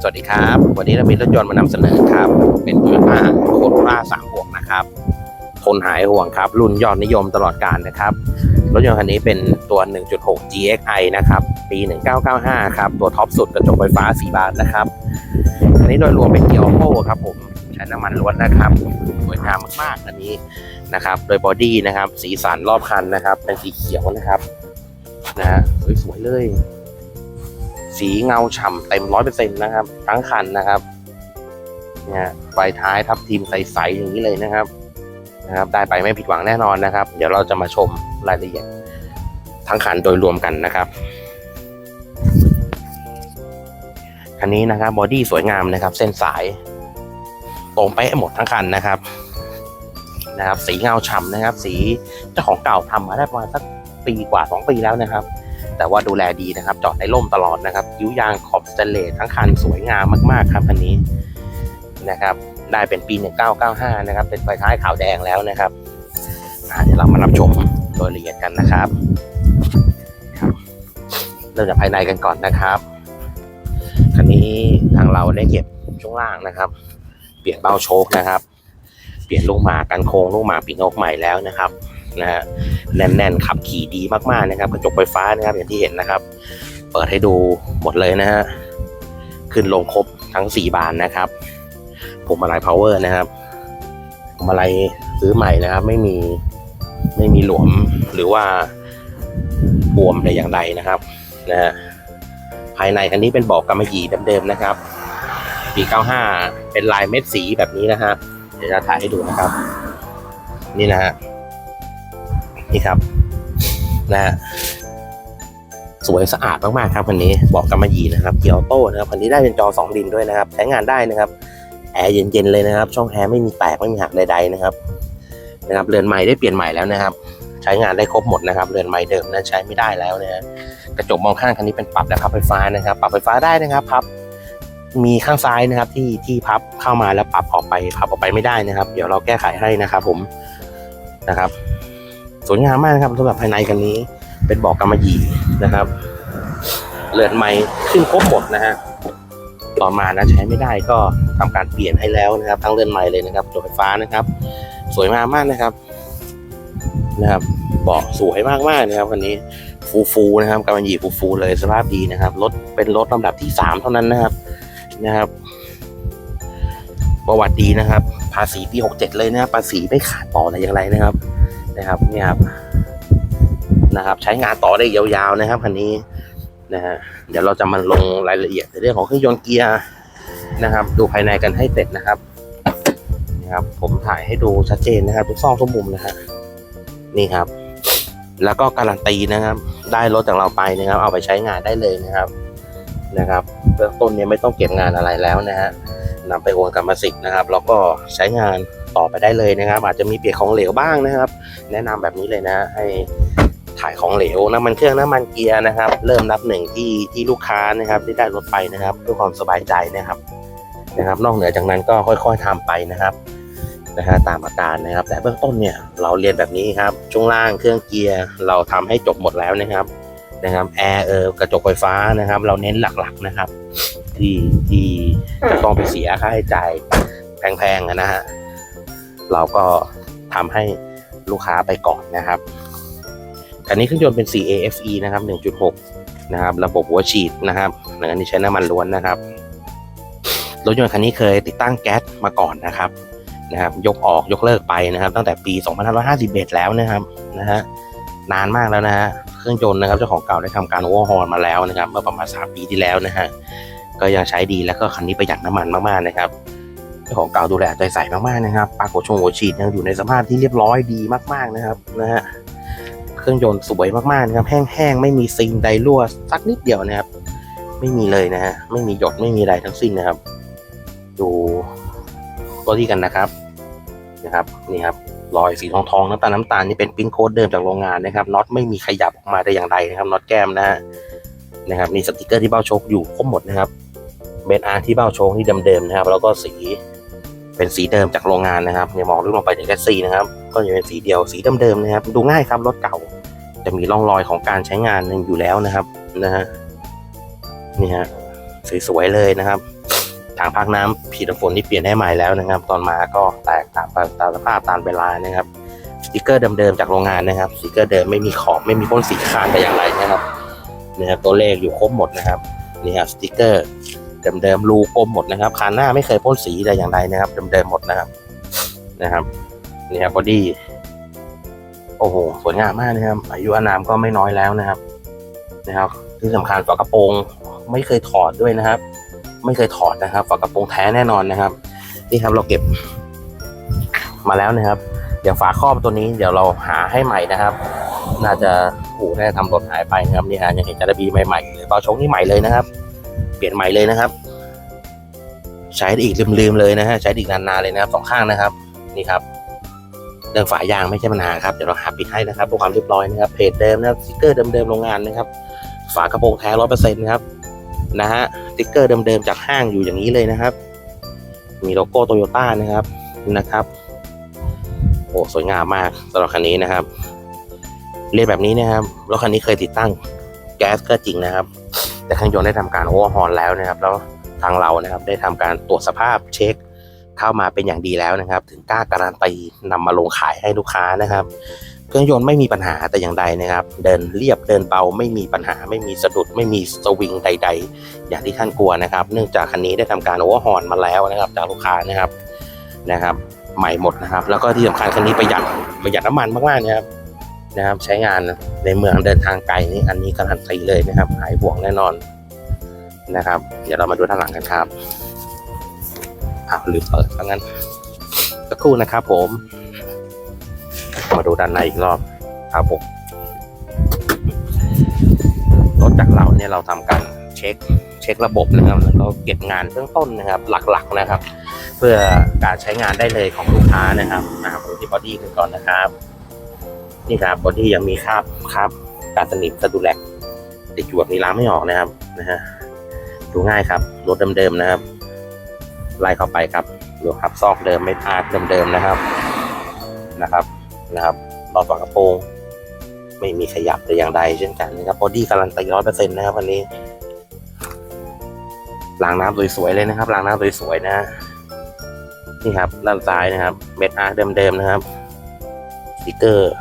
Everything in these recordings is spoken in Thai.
สวัสดีครับ วันนี้เรามีรถยนต์มานำเสนอครับ เป็น Toyota Corolla 3บวกนะครับทนหายห่วงครับ รุ่นยอดนิยมตลอดกาลนะครับ รถยนต์คันนี้เป็นตัว 1.6 GXI นะครับ ปี 1995 ครับ ตัวท็อปสุดกระจกไฟฟ้า 4 บานนะครับอันนี้โดยรวมเป็นเกียร์ออโต้ครับผม ใช้น้ำมันล้วนนะครับ สวยงามมากๆอันนี้นะครับ โดยบอดี้นะครับ สีสันรอบคันนะครับ เป็นสีเขียวนะครับ นะฮะสวยๆเลย สีเงาฉ่ำเต็มร้อยเปอร์เซ็นต์นะครับ ทั้งคันนะครับเนี่ยไฟท้ายทับทีมใสๆอย่างนี้เลยนะครับนะครับ ได้ไปไม่ผิดหวังแน่นอนนะครับ เดี๋ยวเราจะมาชมรายละเอียดทั้งคันโดยรวมกันนะครับคันนี้นะครับบอดี้สวยงามนะครับ เส้นสายตรงไปะหมดทั้งคันนะครับนะครับ สีเงาฉ่ำนะครับ สีเจ้าของเก่าทำมาได้ประมาณสักปีกว่าสองปีแล้วนะครับ แต่ว่าดูแลดีนะครับ จอดในร่มตลอดนะครับคิ้วยางขอบสเตนเลสทั้งคันสวยงามมากๆครับคันนี้นะครับ ได้เป็นปี 1995 นะครับ เป็นไฟท้ายขาวแดงแล้วนะครับเดี๋ยวเรามารับชมโดยละเอียดกันนะครับครับเริ่มจากภายในกันก่อนนะครับคันนี้ทางเราได้เก็บช่วงล่างนะครับ เปลี่ยนเบ้าโชคนะครับ เปลี่ยนลูกหมากันโค้งลูกหมากปีนกใหม่แล้วนะครับ นะฮะแน่นๆขับขี่ดีมากๆนะครับ กระจกไฟฟ้านะครับอย่างที่เห็นนะครับ เปิดให้ดูหมดเลยนะฮะขึ้นลงครบทั้ง 4 บานนะครับผมอะไรพาวเวอร์นะครับผมอะไรซื้อใหม่นะครับ ไม่มีไม่มีหลวมหรือว่าบวมแต่อย่างใดนะครับนะฮะภายในคันนี้เป็นเบอกกำมะหยี่เดิมๆนะครับปี95 เป็นลายเม็ดสีแบบนี้นะฮะเดี๋ยวจะถ่ายให้ดูนะครับ นี่นะฮะ นี่ครับนะฮะสวยสะอาดมากๆครับคันนี้บอกกำมะหยี่นะครับเกียร์โต้นะครับคันนี้ได้เป็นจอสองดินด้วยนะครับใช้งานได้นะครับแอร์เย็นๆเลยนะครับ ช่องแอร์ไม่มีแตกไม่มีหักใดๆนะครับนะครับเรือนใหม่ได้เปลี่ยนใหม่แล้วนะครับ ใช้งานได้ครบหมดนะครับเรือนใหม่เดิมนั้นใช้ไม่ได้แล้วนะฮะกระจกมองข้างคันนี้เป็นปรับและพับไฟฟ้านะครับ ปรับไฟฟ้าได้นะครับพับ มีข้างซ้ายนะครับที่ที่พับเข้ามาแล้วปรับออกไปพับออกไปไม่ได้นะครับ เดี๋ยวเราแก้ไขให้นะครับ ผมนะครับ สวยงามมากนะครับสำหรับภายในกันนี้ เป็นบอกกำมะหยี่นะครับเรือนไม้ขึ้นครบหมดนะฮะต่อมานะใช้ไม่ได้ก็ทำการเปลี่ยนให้แล้วนะครับ ทั้งเรือนไม้เลยนะครับตัวไฟฟ้านะครับ สวยงามมากนะครับนะครับเบาะสวยมากมากนะครับวันนี้ฟูฟูๆนะครับกำมะหยี่ฟูฟูๆเลยสภาพดีนะครับรถเป็นรถลำดับที่สามเท่านั้นนะครับนะครับประวัติดีนะครับ ภาษีปี67เลยนะครับภาษีไม่ขาดต่ออะไรอย่างไรนะครับ นะครับนี่ครับนะครับ ใช้งานต่อได้ยาวๆนะครับคันนี้นะฮะเดี๋ยวเราจะมาลงรายละเอียดในเรื่องของเครื่องยนต์เกียร์นะครับ ดูภายในกันให้เสร็จนะครับนะครับ ผมถ่ายให้ดูชัดเจนนะครับทุกซอกทุกมุมนะฮะนี่ครับ แล้วก็การันตีนะครับ ได้รถจากเราไปนะครับ เอาไปใช้งานได้เลยนะครับนะครับเบื้องต้นเนี่ยไม่ต้องเก็บงานอะไรแล้วนะฮะนำไปโอนกรรมสิทธิ์นะครับแล้วก็ใช้งาน ต่อไปได้เลยนะครับ อาจจะมีเปียกของเหลวบ้างนะครับ แนะนำแบบนี้เลยนะให้ถ่ายของเหลวน้ำมันเครื่องน้ำมันเกียร์นะครับ เริ่มนับหนึ่งที่ที่ลูกค้านะครับที่ได้รถไปนะครับเพื่อความสบายใจนะครับนะครับ นอกเหนือจากนั้นก็ค่อยๆทำไปนะครับนะฮะตามอาการนะครับ แต่เบื้องต้นเนี่ยเราเรียนแบบนี้ครับช่วงล่างเครื่องเกียร์เราทำให้จบหมดแล้วนะครับนะครับแอร์เออกระจกไฟฟ้านะครับ เราเน้นหลักๆนะครับ ที่ที่จะต้องไปเสียค่าใช้จ่ายแพงๆนะฮะ เราก็ทำให้ลูกค้าไปก่อนนะครับคันนี้เครื่องยนต์เป็น 4AFE นะครับ 1.6 นะครับ ระบบหัวฉีดนะครับอันนี้ใช้น้ำมันล้วนนะครับ รถยนต์คันนี้เคยติดตั้งแก๊สมาก่อนนะครับนะครับ ยกออกยกเลิกไปนะครับ ตั้งแต่ปี 2551 แล้วนะครับนะฮะนานมากแล้วนะฮะเครื่องยนต์นะครับเจ้าของเก่าได้ทำการโอเวอร์ฮอลมาแล้วนะครับ เมื่อประมาณ 3 ปีที่แล้วนะฮะก็ยังใช้ดีแล้วก็คันนี้ประหยัดน้ำมันมากๆนะครับ เจ้าของเก่าดูแลใจใส่มากๆนะครับปลั๊กหัวชงหัวฉีดยังอยู่ในสภาพที่เรียบร้อยดีมากๆนะครับนะฮะเครื่องยนต์สวยมากๆนะครับ แห้งๆไม่มีซีนใดรั่วสักนิดเดียวนะครับ ไม่มีเลยนะฮะไม่มีหยดไม่มีอะไรทั้งสิ้นนะครับ ดูตัวที่กันนะครับนะครับนี่ครับรอยสีทองทองน้ำตาลน้ำตาลนี่เป็นปิ้นโค้ดเดิมจากโรงงานนะครับน็อตไม่มีขยับออกมาแต่อย่างใดนะครับน็อตแก้มนะฮะนะครับมีสติกเกอร์ที่เบ้าโชคอยู่ครบหมดนะครับเบนอาร์ที่เบ้าโชงที่เดิมๆนะครับ แล้วก็สี เป็นสีเดิมจากโรงงานนะครับเนี่ยมองลึกลงไปถึงแคสซีนะครับ ก็จะเป็นสีเดียวสีเดิมๆนะครับ ดูง่ายครับรถเก่า จะมีร่องรอยของการใช้งานยังอยู่แล้วนะครับนะฮะนี่ฮะสวยๆเลยนะครับถังพักน้ำผีน้ำฝนที่เปลี่ยนให้ใหม่แล้วนะครับ ตอนมาก็แตกตามตามสภาพตามเวลานะครับสติกเกอร์เดิมๆจากโรงงานนะครับสติกเกอร์เดิมไม่มีขอบไม่มีพ่นสีคานแต่อย่างไรนะครับนะครับตัวเลขอยู่ครบหมดนะครับนี่ครับสติกเกอร์ เดิมๆรูกลมหมดนะครับคานหน้าไม่เคยพ่นสีแต่อย่างใดนะครับเดิมๆหมดนะครับนะครับนี่ครับบอดี้โอ้โหสวยงามมากนะครับ อายุอานามก็ไม่น้อยแล้วนะครับ นะครับ ที่สำคัญฝากระโปรงไม่เคยถอดด้วยนะครับ ไม่เคยถอดนะครับฝากระโปรงแท้แน่นอนนะครับ นี่ครับเราเก็บมาแล้วนะครับ เดี๋ยวฝาครอบตัวนี้เดี๋ยวเราหาให้ใหม่นะครับ น่าจะอู่น่าจะทำรถหายไปนะครับนี่ฮะยังเห็นจารบีใหม่ๆเลยเบาชงนี่ใหม่เลยนะครับ เปลี่ยนใหม่เลยนะครับ ใช้ได้อีกลืมๆเลยนะฮะใช้ได้อีกนานๆเลยนะครับสองข้างนะครับนี่ครับเรื่องฝายางไม่ใช่ปัญหาครับเดี๋ยวเราหาปิดให้นะครับเพื่อความเรียบร้อยนะครับเพจเดิมนะครับสติ๊กเกอร์เดิมๆโรงงานนะครับ ฝากระโปรงแท้ร้อยเปอร์เซ็นต์นะครับนะฮะสติ๊กเกอร์เดิมๆจากห้างอยู่อย่างนี้เลยนะครับ มีโลโก้โตโยต้านะครับนะครับโอ้สวยงามมากสำหรับคันนี้นะครับ เรียนแบบนี้นะครับรถคันนี้เคยติดตั้งแก๊สก็จริงนะครับ แต่เครื่องยนต์ได้ทำการโอเวอร์ฮอลแล้วนะครับแล้วทางเรานะครับได้ทำการตรวจสภาพเช็คเข้ามาเป็นอย่างดีแล้วนะครับ ถึงกล้าการันตีนำมาลงขายให้ลูกค้านะครับ เครื่องยนต์ไม่มีปัญหาแต่อย่างใดนะครับ เดินเรียบเดินเบาไม่มีปัญหาไม่มีสะดุดไม่มีสวิงใด ๆ อย่างที่ท่านกลัวนะครับ เนื่องจากคันนี้ได้ทำการโอเวอร์ฮอลมาแล้วนะครับ จากลูกค้านะครับนะครับ ใหม่หมดนะครับ แล้วก็ที่สำคัญคันนี้ประหยัดประหยัดน้ำมันมากๆนะครับ นะครับ ใช้งานในเมืองเดินทางไกลนี่อันนี้การันตีเลยนะครับ หายห่วงแน่นอนนะครับ เดี๋ยวเรามาดูด้านหลังกันครับอ้าวลืมเปิดแล้วงั้นสักครู่นะครับผม มาดูด้านในอีกรอบครับผมรถจากเราเนี่ยเราทำการเช็คเช็คระบบนะครับแล้วก็เก็บงานเบื้องต้นนะครับ หลักๆนะครับ เพื่อการใช้งานได้เลยของลูกค้านะครับนะครับดูที่บอดี้กันก่อนนะครับ นี่ครับบอดี้ยังมีคราบคราบกาสนิมสะดุแลกติดอยู่แบบนี้ล้างไม่ออกนะครับนะฮะดูง่ายครับรถเดิมๆนะครับ ไล่เข้าไปครับดูครับซอกเดิมไม่พลาดเดิมๆนะครับนะครับนะครับรอบฝากระโปรงไม่มีขยับแต่อย่างใดเช่นกันนะครับบอดี้การันตีร้อยเปอร์เซ็นต์นะครับวันนี้ล้างน้ำสวยๆเลยนะครับล้างน้ำสวยๆนะนี่ครับด้านซ้ายนะครับ เม็ดอาร์เดิมๆนะครับสติกเกอร์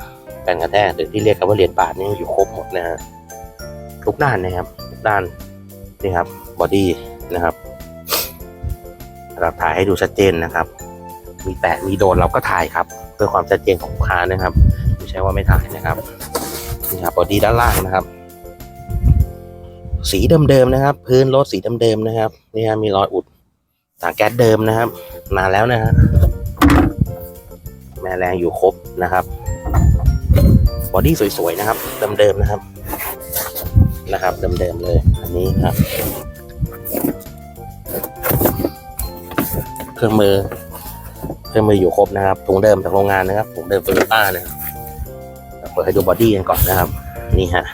กันกระแทกหรือที่เรียกกันว่าเหรียญบาทนี่อยู่ครบหมดนะฮะทุกด้านนะครับทุกด้านนี่ครับบอดี้นะครับเราถ่ายให้ดูชัดเจนนะครับ มีแตะมีโดนเราก็ถ่ายครับ เพื่อความชัดเจนของลูกค้านะครับไม่ใช่ว่าไม่ถ่ายนะครับนี่ครับบอดี้ด้านล่างนะครับ สีเดิมๆนะครับ พื้นรถสีเดิมๆนะครับนี่ฮะมีรอยอุดถังแก๊สเดิมนะครับนานแล้วนะฮะแม่แรงอยู่ครบนะครับบ อดี้สวยๆนะครับเดิมๆนะครับ นะครับเดิมๆเลย อันนี้ครับ เครื่องมือ เครื่องมืออยู่ครบนะครับถุงเดิมจากโรงงานนะครับถุงเดิมโตโยต้านะครับเปิดให้ดูบอดี้กันก่อนนะครับ นี่ฮะ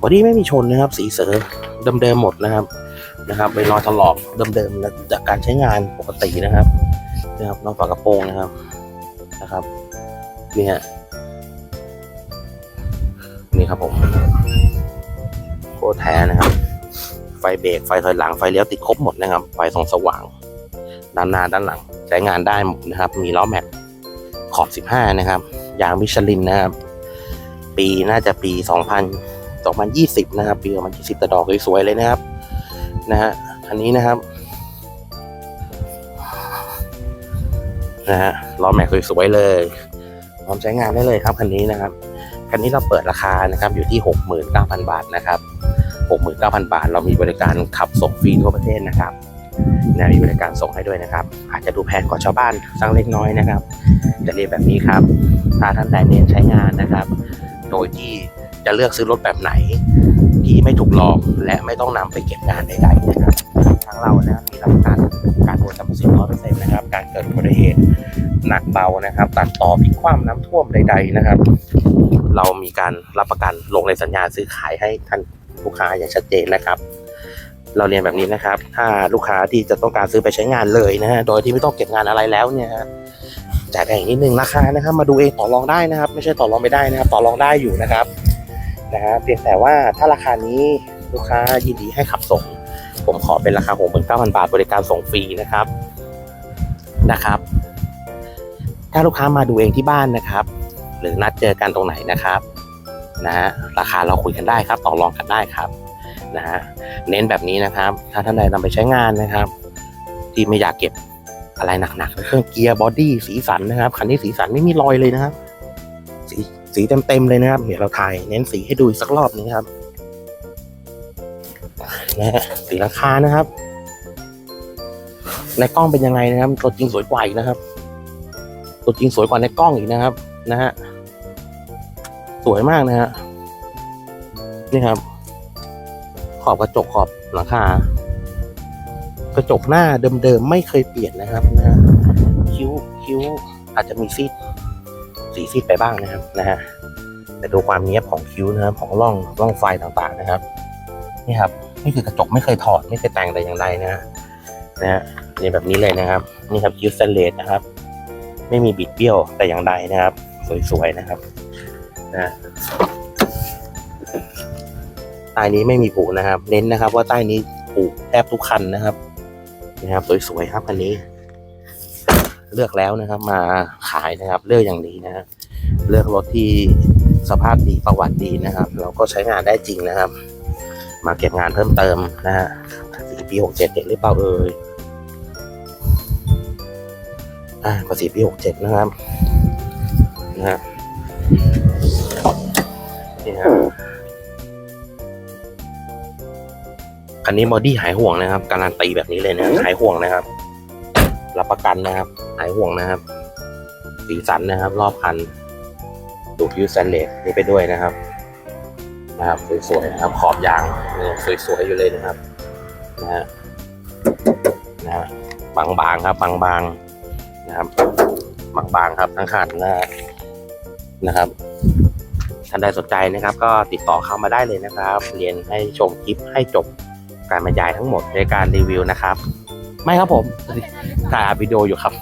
บอดี้ไม่มีชนนะครับ สีเสือเดิมๆหมดนะครับนะครับเป็นรอยถลอกเดิมๆจากการใช้งานปกตินะครับนะครับรอยฝากระโปรงนะครับนะครับนี่ฮะ นี่ครับผมโคตแท้นะครับ ไฟเบรกไฟถอยหลังไฟเลี้ยวติดครบหมดนะครับ ไฟส่องสว่าง ด้านหน้าด้านหลัง ใช้งานได้หมดนะครับ มีล้อแม็กขอบ 15 นะครับ ยางมิชลินนะครับ ปีน่าจะปี 2000 2020 นะครับ ปี 2020แต่ดอกสวยๆเลยนะครับ นะฮะคันนี้นะครับ นะฮะล้อแม็กสวยๆเลยพร้อมใช้งานได้เลยครับคันนี้นะครับ คันนี้เราเปิดราคานะครับอยู่ที่ 69,000 บาทนะครับ 69,000 บาท เรามีบริการขับส่งฟรีทั่วประเทศนะครับนะมีบริการส่งให้ด้วยนะครับ อาจจะดูแพงกว่าชาวบ้านสักเล็กน้อยนะครับ จะเรียนแบบนี้ครับ ถ้าท่านใดเน้นใช้งานนะครับ โดยที่จะเลือกซื้อรถแบบไหน ที่ไม่ถูกหลอกและไม่ต้องนำไปเก็บงานใดๆนะครับทางเรานะครับมีรับประกันการโอนสรรพสินร้อยเปอร์เซ็นต์นะครับ การเกิดอุบัติเหตุหนักเบานะครับ ตัดต่อพลิกคว่ำน้ำท่วมใด ๆนะครับ เรามีการรับประกันลงในสัญญาซื้อขายให้ท่านลูกค้าอย่างชัดเจนนะครับ เราเรียนแบบนี้นะครับ ถ้าลูกค้าที่จะต้องการซื้อไปใช้งานเลยนะฮะโดยที่ไม่ต้องเก็บงานอะไรแล้วเนี่ยฮะจ่ายแพงอีกนิดนึงราคานะครับ มาดูเองต่อรองได้นะครับ ไม่ใช่ต่อรองไม่ได้นะครับ ต่อรองได้อยู่นะครับนะฮะเพียงแต่ว่าถ้าราคานี้ลูกค้ายินดีให้ขับส่ง ผมขอเป็นราคา69,000 บาทบริการส่งฟรีนะครับนะครับ ถ้าลูกค้ามาดูเองที่บ้านนะครับ หรือนัดเจอกันตรงไหนนะครับนะฮะราคาเราคุยกันได้ครับ ต่อรองกันได้ครับนะฮะเน้นแบบนี้นะครับ ถ้าท่านใดนำไปใช้งานนะครับ ที่ไม่อยากเก็บอะไรหนักๆเครื่องเกียร์บอดี้สีสันนะครับคันนี้สีสันไม่มีรอยเลยนะครับ สีสีเต็มๆเลยนะครับ เดี๋ยวเราถ่ายเน้นสีให้ดูอีกสักรอบนึงครับนะฮะสีราคานะครับ ในกล้องเป็นยังไงนะครับ ตัวจริงสวยกว่าอีกนะครับ ตัวจริงสวยกว่าในกล้องอีกนะครับ นะฮะ สวยมากนะฮะนี่ครับ ขอบกระจกขอบหลังคากระจกหน้าเดิมๆไม่เคยเปลี่ยนนะครับนะฮะคิ้วคิ้วอาจจะมีซีดสีซีดไปบ้างนะครับนะฮะแต่ดูความเนี้ยบของคิ้วนะครับของร่องร่องไฟต่างๆนะครับ นี่ครับนี่คือกระจกไม่เคยถอดไม่เคยแต่งแต่อย่างใดนะฮะนะฮะนี่แบบนี้เลยนะครับ นี่ครับคิ้วสเตนเลสนะครับ ไม่มีบิดเบี้ยวแต่อย่างใดนะครับ สวยๆนะครับ นะใต้นี้ไม่มีผูนะครับ เน้นนะครับ ว่าใต้นี้ผูแทบทุกคันนะครับนะครับสวยๆครับคันนี้ เลือกแล้วนะครับ มาขายนะครับ เลือกอย่างดีนะฮะเลือกรถที่สภาพดีประวัติดีนะครับ เราก็ใช้งานได้จริงนะครับ มาเก็บงานเพิ่มเติมนะฮะสีปีหกเจ็ดเห็นหรือเปล่าเอ่ยอ่าภาษีปีหกเจ็ดนะครับนะฮะ นี่ฮะคันนี้บอดี้หายห่วงนะครับ การันตีแบบนี้เลยนะหายห่วงนะครับ รับประกันนะครับ หายห่วงนะครับ สีสันนะครับ รอบคันดูพิวสแตนเลสนี่ไปด้วยนะครับ นะครับสวยๆนะครับ ขอบยางเนี่ยสวยๆอยู่เลยนะครับนะฮะนะฮะบางๆครับบางๆนะครับบางๆครับทั้งขันนะฮะนะครับ ท่านใดสนใจนะครับ ก็ติดต่อเข้ามาได้เลยนะครับ เรียนให้ชมคลิปให้จบการบรรยายทั้งหมดในการรีวิวนะครับ ไม่ครับผมถ่ายอัดวิดีโออยู่ครับ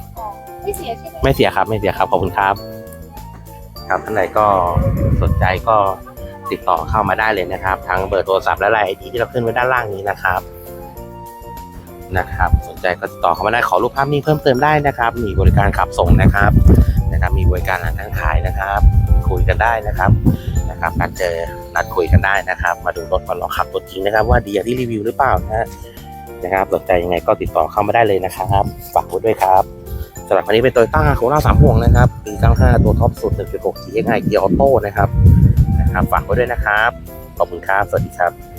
ไม่เสียใช่ไหมไม่เสียครับ ไม่เสียครับขอบคุณครับ ครับท่านใดก็สนใจก็ติดต่อเข้ามาได้เลยนะครับทางเบอร์โทรศัพท์และไลน์ไอดีที่เราขึ้นไว้ด้านล่างนี้นะครับ นะครับ สนใจก็ติดต่อเข้ามาได้ขอรูปภาพนี้เพิ่มเติมได้นะครับ มีบริการขับส่งนะครับนะครับ มีบริการหลังทางขายนะครับ คุยกันได้นะครับนะครับนัดเจอนัดคุยกันได้นะครับ มาดูรถก่อนลองขับตัวจริงนะครับ ว่าดีอย่างที่รีวิวหรือเปล่านะนะครับสนใจยังไงก็ติดต่อเข้ามาได้เลยนะครับฝากไว้ด้วยครับสำหรับคันนี้เป็นโตโยต้าโคราชสามห่วงนะครับปี95ตัวท็อปสุด 1.6 GXI เกียร์ออโต้นะครับนะครับฝากไว้ด้วยนะครับขอบคุณครับสวัสดีครับ